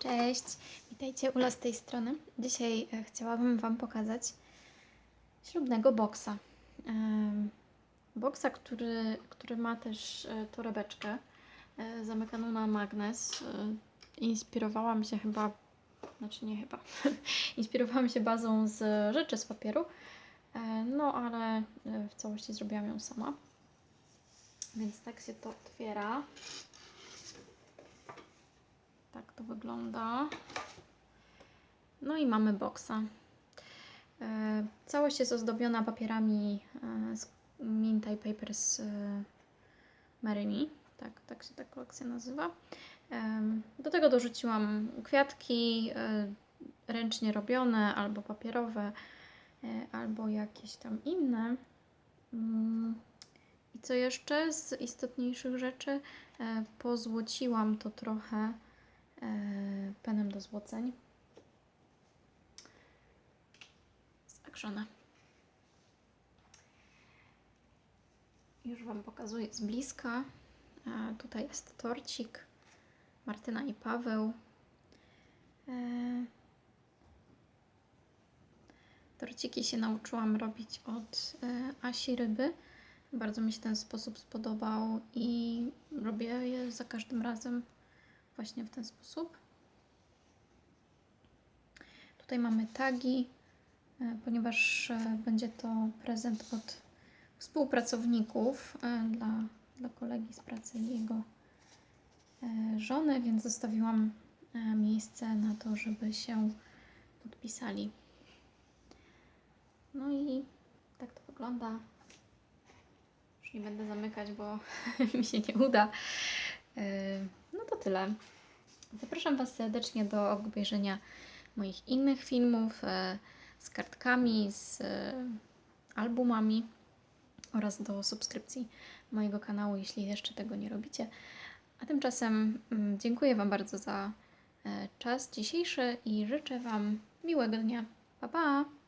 Cześć, witajcie Ula z tej strony. Dzisiaj e, chciałabym Wam pokazać ślubnego boksa. Boksa, który, który ma też e, torebeczkę e, zamykaną na magnes. Inspirowałam się chyba, znaczy nie chyba, inspirowałam się bazą z rzeczy z papieru, no ale w całości zrobiłam ją sama. Więc tak się to otwiera. Tak to wygląda. No i mamy boksa. E, Całość jest ozdobiona papierami e, z Mintaj Papers e, Marry Me. Tak, tak się ta kolekcja nazywa. Do tego dorzuciłam kwiatki e, ręcznie robione, albo papierowe, e, albo jakieś tam inne. Mm, I co jeszcze z istotniejszych rzeczy? E, Pozłociłam to trochę e, penem do złoceń. Zagrzone. Już Wam pokazuję z bliska. E, tutaj jest torcik Martyna i Paweł. E, torciki się nauczyłam robić od e, Asi Ryby. Bardzo mi się ten sposób spodobał i robię je za każdym razem właśnie w ten sposób. Tutaj mamy tagi, e, ponieważ e, będzie to prezent od współpracowników e, dla, dla kolegi z pracy i jego żony, więc zostawiłam miejsce na to, żeby się podpisali. No i tak to wygląda. Już nie będę zamykać, bo mi się nie uda. E, No to tyle. Zapraszam Was serdecznie do obejrzenia moich innych filmów e, z kartkami, z e, albumami oraz do subskrypcji mojego kanału, jeśli jeszcze tego nie robicie. A tymczasem mm, dziękuję Wam bardzo za czas dzisiejszy i życzę Wam miłego dnia. Pa, pa!